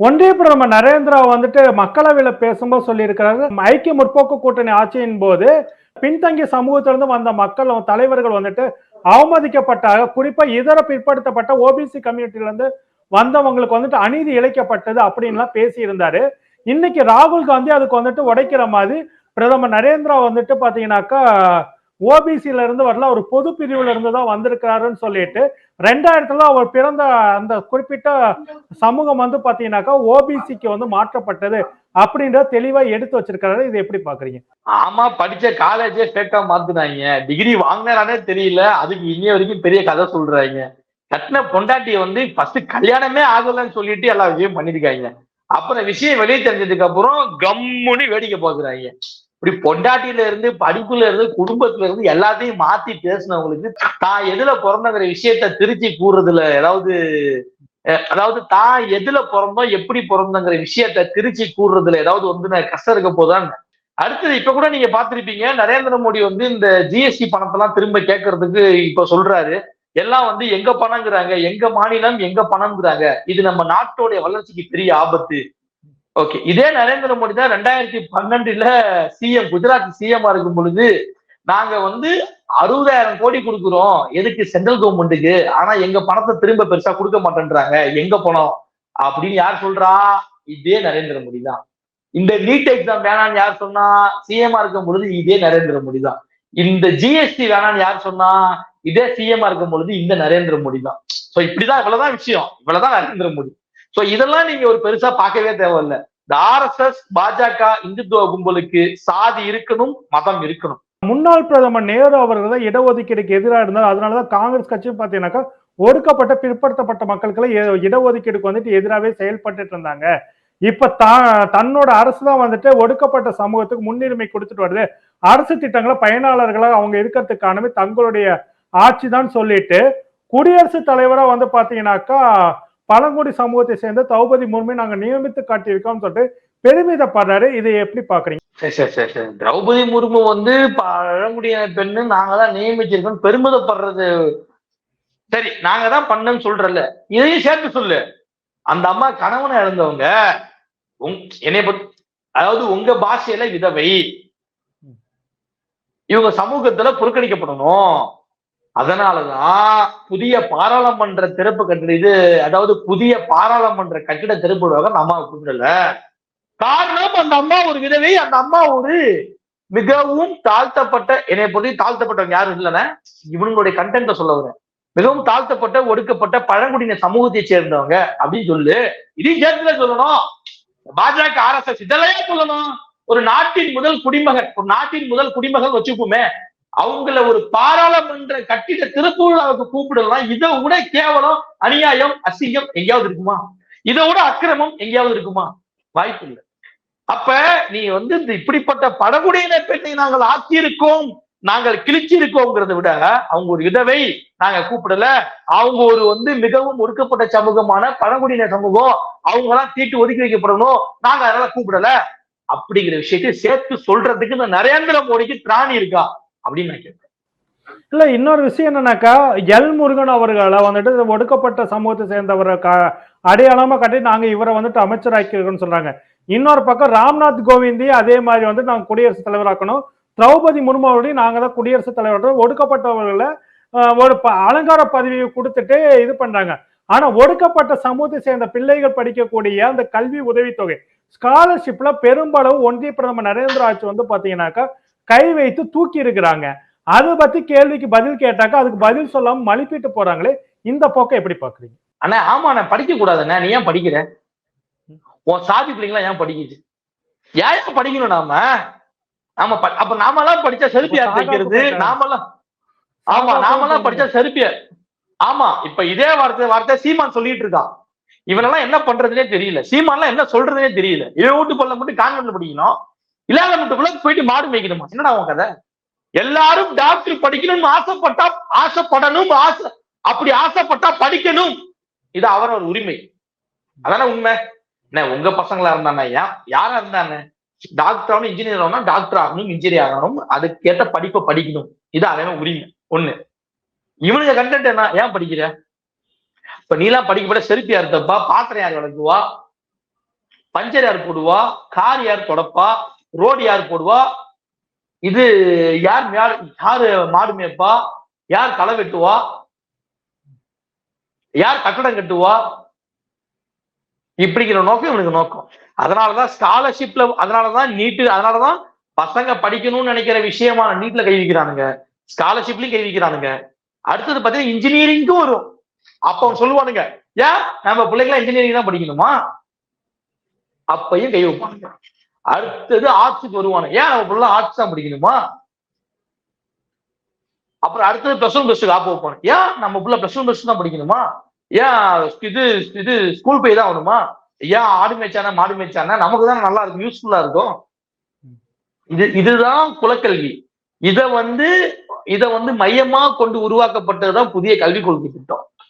ஒன்றிய பிரதமர் நரேந்திரா வந்துட்டு மக்களவையில பேசும்போது சொல்லியிருக்கிறாரு. ஐக்கிய முற்போக்கு கூட்டணி ஆட்சியின் போது பின்தங்கிய சமூகத்திலிருந்து வந்த மக்கள் தலைவர்கள் வந்துட்டு அவமதிக்கப்பட்டாக குறிப்பா இதர பிற்படுத்தப்பட்ட ஓபிசி கம்யூனிட்டிலேருந்து வந்தவங்களுக்கு வந்துட்டு அநீதி இழைக்கப்பட்டது அப்படின்லாம் பேசியிருந்தாரு. இன்னைக்கு ராகுல் காந்தி அதுக்கு வந்துட்டு உடைக்கிற மாதிரி பிரதமர் நரேந்திரா வந்துட்டு பாத்தீங்கன்னாக்கா ஓபிசில இருந்து வரல ஒரு பொது பிரிவுல இருந்து தான் வந்திருக்கிறாருன்னு சொல்லிட்டு ரெண்டாயிரத்துல அவர் பிறந்த அந்த குறிப்பிட்ட சமூகம் வந்து பாத்தீங்கன்னாக்கா ஓபிசிக்கு வந்து மாற்றப்பட்டது அப்படின்ற தெளிவா எடுத்து வச்சிருக்காரு இதை எப்படி பாக்குறீங்க? ஆமா படிச்ச காலேஜே ஸ்டேட்டா மாத்துனாங்க. டிகிரி வாங்கினானே தெரியல. அதுக்கு இன்னைய வரைக்கும் பெரிய கதை சொல்றாங்க. கட்டின பொண்டாட்டிய வந்து ஃபர்ஸ்ட் கல்யாணமே ஆகலன்னு சொல்லிட்டு எல்லா விஷயம் பண்ணிருக்காங்க அப்புறம் விஷயம் வெளியே தெரிஞ்சதுக்கு அப்புறம் கம்முன்னு வேடிக்கை பாக்குறாங்க. இப்படி பொண்டாட்டியில இருந்து படிப்புல இருந்து குடும்பத்துல இருந்து எல்லாத்தையும் மாத்தி பேசினவங்களுக்கு தான் எதுல பிறந்தங்கிற விஷயத்த திருச்சி கூறுறதுல ஏதாவது அதாவது தான் எதுல பிறந்தோம் எப்படி பிறந்தங்கிற விஷயத்த திருச்சி கூறுறதுல ஏதாவது வந்து நான் கஷ்டம் இருக்க போதான் அடுத்தது இப்ப கூட நீங்க பாத்திருப்பீங்க நரேந்திர மோடி வந்து இந்த ஜிஎஸ்டி பணத்தெல்லாம் திரும்ப கேட்கறதுக்கு இப்ப சொல்றாரு. எல்லாம் வந்து எங்க பணங்கிறாங்க எங்க மாநிலம் எங்க பணம்ங்கிறாங்க. இது நம்ம நாட்டோடைய வளர்ச்சிக்கு பெரிய ஆபத்து. ஓகே இதே நரேந்திர மோடி தான் ரெண்டாயிரத்தி பன்னெண்டுல சிஎம் குஜராத் சிஎம் இருக்கும் பொழுது நாங்க வந்து அறுபதாயிரம் கோடி கொடுக்குறோம். எதுக்கு சென்ட்ரல் கவர்மெண்ட்டுக்கு ஆனா எங்க பணத்தை திரும்ப பெருசா கொடுக்க மாட்டேன்றாங்க. எங்க பணம் அப்படின்னு யார் சொல்றா? இதே நரேந்திர மோடி தான். இந்த நீட் எக்ஸாம் வேணாம்னு யார் சொன்னா? சிஎம்ஆ இருக்கும் பொழுது இதே நரேந்திர மோடி தான். இந்த ஜிஎஸ்டி வேணாம்னு யார் சொன்னா? இதே சிஎம்ஆ இருக்கும் பொழுது இந்த நரேந்திர மோடி தான். சோ இப்படிதான் இவ்வளவுதான் விஷயம். இவ்வளவுதான் நரேந்திர மோடி. சோ இதெல்லாம் நீங்க ஒரு பெருசா பார்க்கவே தேவையில்ல. இந்த ஆர்எஸ்எஸ் பாஜக இந்துத்துவ கும்பலுக்கு சாதி இருக்கணும் மதம் இருக்கணும். முன்னாள் பிரதமர் நேரு அவர்கள் தான் இடஒதுக்கீடுக்கு எதிராக இருந்தார். அதனாலதான் காங்கிரஸ் கட்சியும் பாத்தீங்கன்னாக்கா ஒடுக்கப்பட்ட பிற்படுத்தப்பட்ட மக்களுக்கு இடஒதுக்கீடுக்கு வந்துட்டு எதிராகவே செயல்பட்டுட்டு இருந்தாங்க. இப்ப தா தன்னோட அரசு தான் வந்துட்டு ஒடுக்கப்பட்ட சமூகத்துக்கு முன்னுரிமை கொடுத்துட்டு வருது. அரசு திட்டங்களை பயனாளர்களா அவங்க இருக்கிறதுக்கானவே தங்களுடைய ஆட்சி தான் சொல்லிட்டு குடியரசுத் தலைவரா வந்து பாத்தீங்கன்னாக்கா பழங்குடி சமூகத்தை சேர்ந்த திரௌபதி முர்மை நாங்க நியமித்து காட்டியிருக்கோம் சொல்லிட்டு பெருமிதப்படுறாரு. இதை எப்படி பாக்குறீங்க சரி சரி சரி திரௌபதி முர்மு வந்து பழங்குடியின பெண்ணு நாங்க தான் நியமிச்சிருக்கோம் பெருமிதப்படுறது. சரி நாங்க தான் பண்ணன்னு சொல்றல இதையும் சேர்த்து சொல்லு. அந்த அம்மா கணவனை இழந்தவங்க உங் என்னைய பத் அதாவது உங்க பாஷையில விதவை. இவங்க சமூகத்துல புறக்கணிக்கப்படணும். அதனாலதான் புதிய பாராளுமன்ற திறப்பு கட்டிட இது அதாவது புதிய பாராளுமன்ற கட்டிட திறப்புடுவாங்க நம்ம கூப்பிடல. காரணம் அந்த அம்மா ஒரு விதவை அந்த அம்மா ஒரு மிகவும் தாழ்த்தப்பட்ட என்னை பொறுத்தி தாழ்த்தப்பட்டவங்க யாரும் இல்லைன்னா இவனுங்களுடைய கண்டென்ட்ட சொல்ல வரேன். மிகவும் தாழ்த்தப்பட்ட ஒடுக்கப்பட்ட பழங்குடியின சமூகத்தை சேர்ந்தவங்க அப்படின்னு சொல்லு. இதையும் சேர்த்துல சொல்லணும். பாஜக ஆர்எஸ்எஸ் இதெல்லாம் சொல்லணும்? ஒரு நாட்டின் முதல் குடிமகன் ஒரு நாட்டின் முதல் குடிமகன் வச்சுக்குமே. அவங்கள ஒரு பாராளுமன்ற கட்டிட திருப்பூர்லாவுக்கு கூப்பிடலாம். இதை விட கேவலம் அநியாயம் அசிங்கம் எங்கேயாவது இருக்குமா? இதை விட அக்கிரமம் எங்கேயாவது இருக்குமா? வாய்ப்பு இல்லை. அப்ப நீ வந்து இந்த இப்படிப்பட்ட பழங்குடியின பெண்ணை நாங்கள் ஆக்கியிருக்கோம் நாங்கள் கிழிச்சி இருக்கோங்கிறத விட அவங்க ஒரு விதவை நாங்க கூப்பிடல. அவங்க ஒரு வந்து மிகவும் ஒடுக்கப்பட்ட சமூகமான பழங்குடியின சமூகம். அவங்க எல்லாம் தீட்டு ஒதுக்கி வைக்கப்படணும். நாங்க அதனால கூப்பிடல. அப்படிங்கிற விஷயத்தை சேர்த்து சொல்றதுக்கு இந்த நரேந்திர மோடிக்கு திராணி இருக்கா? அப்படின்னு நான் கேட்கிறேன் இல்ல இன்னொரு விஷயம் என்னன்னாக்கா எல் முருகன் அவர்களை வந்துட்டு ஒடுக்கப்பட்ட சமூகத்தை சேர்ந்தவரை க- அடையாளமா கட்டி நாங்க இவரை வந்துட்டு அமைச்சராக்கிருக்கோம்னு சொல்றாங்க. இன்னொரு பக்கம் ராம்நாத் கோவிந்தையும் அதே மாதிரி வந்து நாங்க குடியரசுத் தலைவராக்கணும். திரௌபதி முர்மு நாங்க தான் குடியரசுத் தலைவர் ஒடுக்கப்பட்டவர்களை ஆஹ், ஒரு ப- அலங்கார பதவியை கொடுத்துட்டு இது பண்றாங்க. ஆனா ஒடுக்கப்பட்ட சமூகத்தை சேர்ந்த பிள்ளைகள் படிக்கக்கூடிய அந்த கல்வி உதவித்தொகை ஸ்காலர்ஷிப்ல பெரும்பளவு ஒன்றிய பிரதமர் நரேந்திர ஆட்சி வந்து பாத்தீங்கன்னாக்கா கை வைத்து தூக்கி இருக்கிறாங்க. அதை பத்தி கேள்விக்கு பதில் கேட்டாக்கா அதுக்கு பதில் சொல்லாம மழுப்பிட்டு போறாங்களே இந்த போக்கை எப்படி பாக்குறீங்க அண்ணா ஆமா நான் படிக்க கூடாதுண்ணே. நீ ஏன் படிக்கிற? உன் சாதி பிள்ளைங்களா ஏன் படிக்குது? ஏன் படிக்கணும் நாம? நாம அப்ப நாமெல்லாம் படிச்சா செருப்பு யார் சாகா தைக்கிறது. நாமெல்லாம் ஆமா நாமெல்லாம் படிச்சா செருப்பிய ஆமா இப்ப இதே வார்த்தை வார்த்தை சீமான் சொல்லிட்டு இருக்கான். இவனெல்லாம் என்ன பண்றதுனே தெரியல. சீமான்லாம் என்ன சொல்றதுனே தெரியல. இவன் வீட்டு பல்ல மட்டும் கான்வென்ட்ல படிக்கணும். இல்லாத மட்டும் போயிட்டு மாடு மேய்க்கணுமா? என்னடா உன் கதை? எல்லாரும் டாக்டர் படிக்கணும்னு ஆசைப்பட்டா ஆசைப்படணும் ஆசை அப்படி ஆசைப்பட்டா படிக்கணும். இது அவரோட உரிமை. அதானே உண்மை? என்ன உங்க பசங்களா இருந்தானே? யாரா இருந்தானே? டாக்டர் ஆகணும் இன்ஜினியர் ஆகணும் டாக்டர் ஆகணும் இன்ஜினியர் ஆகணும். அதுக்கேற்ற படிப்பை படிக்கணும். இது அவன் உரிமை. ஒண்ணு. இவனுங்க கண்டென்ட் என்ன? ஏன் படிக்கிற? இப்ப நீலாம் படிக்கப்பட செருப்பியாரு தப்பா பாத்திரம் யார் விளக்குவா? பஞ்சர் யார் போடுவா? கார் யார் தொடப்பா? ரோடு யார் போடுவா? இது யார் யார் யாரு மாடு மேய்ப்பா? யார் களை வெட்டுவா? யார் கட்டடம் கட்டுவா? இப்படிங்கிற நோக்கம் இவனுக்கு நோக்கம். அதனாலதான் ஸ்காலர்ஷிப்ல அதனாலதான் நீட்டு அதனாலதான் பசங்க படிக்கணும்னு நினைக்கிற விஷயமா நீட்ல கை வைக்கிறானுங்க. ஸ்காலர்ஷிப்லயும் கை வைக்கிறானுங்க. அடுத்தது பாத்தீங்கன்னா இன்ஜினியரிங்க்கும் வரும். அப்ப அவன் சொல்லுவானுங்க ஏன்? நம்ம பிள்ளைங்களாம் இன்ஜினியரிங் தான் படிக்கணுமா? அப்பையும் கை வைப்பானுங்க. அடுத்தது ஆர்ட்ஸுக்கு வருவானு. ஏன் நம்ம பிள்ளை ஆர்ட்ஸ் தான் படிக்கணுமா? அப்புறம் அடுத்தது பிளஸ் ஒன் பிளஸ் ஆப் வைப்பானு ஏன் நம்ம பிள்ளை பிளஸ் ஒன் பிளஸ் தான் படிக்கணுமா? ஏன் இது இது ஸ்கூல் போய் தான் ஆகணுமா? ஏன் ஆடு மேய்ச்சானா மாடு மேய்ச்சானா? நமக்கு தான் நல்லா இருக்கும் யூஸ்ஃபுல்லா இருக்கும். இது இதுதான் குலக்கல்வி. இதை வந்து இதை வந்து மையமா கொண்டு உருவாக்கப்பட்டதுதான் புதிய கல்விக் கொள்கை திட்டம்.